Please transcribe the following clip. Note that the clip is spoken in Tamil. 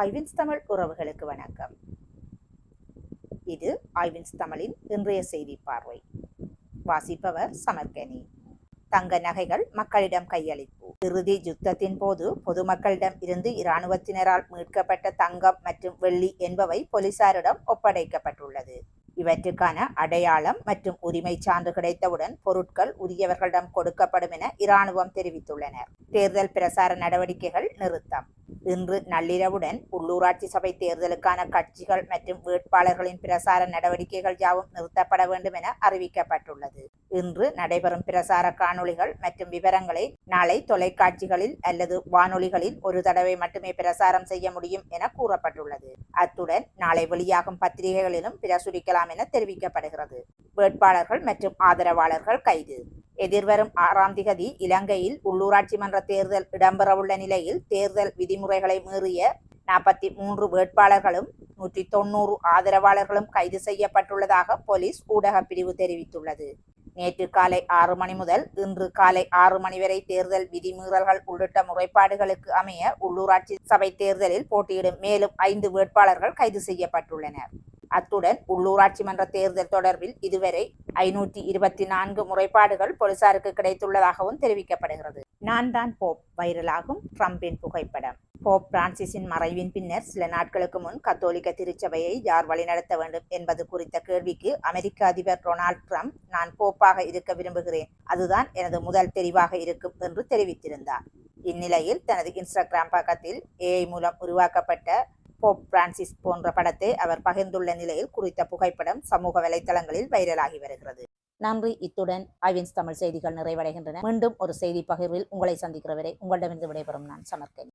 ஐவின்ஸ் தமிழ் உறவுகளுக்கு வணக்கம். இது ஐவின்ஸ் தமிழின் இன்றைய செய்தி பார்வை. வாசிப்பவர் சமர்கனி. தங்க நகைகள் மக்களிடம் கையளிப்பு. இறுதி யுத்தத்தின் போது பொதுமக்களிடம் இருந்து இராணுவத்தினரால் மீட்கப்பட்ட தங்கம் மற்றும் வெள்ளி என்பவை போலீசாரிடம் ஒப்படைக்கப்பட்டுள்ளது. இவற்றுக்கான அடையாளம் மற்றும் உரிமை சான்று கிடைத்தவுடன் பொருட்கள் உரியவர்களிடம் கொடுக்கப்படும் என இராணுவம் தெரிவித்துள்ளனர். தேர்தல் பிரசார நடவடிக்கைகள் நிறுத்தம். இன்று நள்ளிரவுடன் உள்ளூராட்சி சபை தேர்தலுக்கான கட்சிகள் மற்றும் வேட்பாளர்களின் பிரசார நடவடிக்கைகள் யாவும் நிறுத்தப்பட வேண்டும் என அறிவிக்கப்பட்டுள்ளது. இன்று நடைபெறும் பிரசார காணொளிகள் மற்றும் விவரங்களை நாளை தொலைக்காட்சிகளில் அல்லது வானொலிகளில் ஒரு தடவை மட்டுமே பிரசாரம் செய்ய முடியும் என கூறப்பட்டுள்ளது. அத்துடன் நாளை வெளியாகும் பத்திரிகைகளிலும் பிரசுரிக்கலாம் என தெரிவிக்கப்படுகிறது. வேட்பாளர்கள் மற்றும் ஆதரவாளர்கள் கைது. எதிர்வரும் ஆறாம் திகதி இலங்கையில் உள்ளூராட்சி மன்ற தேர்தல் இடம்பெறவுள்ள நிலையில் தேர்தல் விதிமுறைகளை மீறிய நாற்பத்தி மூன்று வேட்பாளர்களும் நூற்றி தொன்னூறு ஆதரவாளர்களும் கைது செய்யப்பட்டுள்ளதாக போலீஸ் ஊடக பிரிவு தெரிவித்துள்ளது. நேற்று காலை ஆறு மணி முதல் இன்று காலை ஆறு மணி வரை தேர்தல் விதிமீறல்கள் உள்ளிட்ட முறைப்பாடுகளுக்கு அமைய உள்ளூராட்சி சபை தேர்தலில் போட்டியிடும் மேலும் ஐந்து வேட்பாளர்கள் கைது செய்யப்பட்டுள்ளனர். அத்துடன் உள்ளூராட்சி மன்ற தேர்தல் தொடர்பில் இதுவரை ஐநூற்றி இருபத்தி நான்கு முறைப்பாடுகள் போலீசாருக்கு கிடைத்துள்ளதாகவும் தெரிவிக்கப்படுகிறது. நான் தான் போப் வைரலாகும் ட்ரம்பின் புகைப்படம். போப் பிரான்சிஸின் மறைவின் பின்னர் சில நாட்களுக்கு முன் கத்தோலிக்க திருச்சபையை யார் வழிநடத்த வேண்டும் என்பது குறித்த கேள்விக்கு அமெரிக்க அதிபர் டொனால்ட் ட்ரம்ப் நான் போப்பாக இருக்க விரும்புகிறேன். அதுதான் எனது முதல் தெரிவாக இருக்கும் என்று தெரிவித்திருந்தார். இந்நிலையில் தனது இன்ஸ்டாகிராம் பக்கத்தில் ஏஐ மூலம் உருவாக்கப்பட்ட போப் பிரான்சிஸ் போன்ற படத்தை அவர் பகிர்ந்துள்ள நிலையில் குறித்த புகைப்படம் சமூக வலைதளங்களில் வைரலாகி வருகிறது. நன்றி. இத்துடன் ஐவின்ஸ் தமிழ் செய்திகள் நிறைவடைகின்றன. மீண்டும் ஒரு செய்தி பகிர்வில் உங்களை சந்திக்கிறவரை உங்களிடமிருந்து விடைபெறும் நான் சமர்க்கேன்.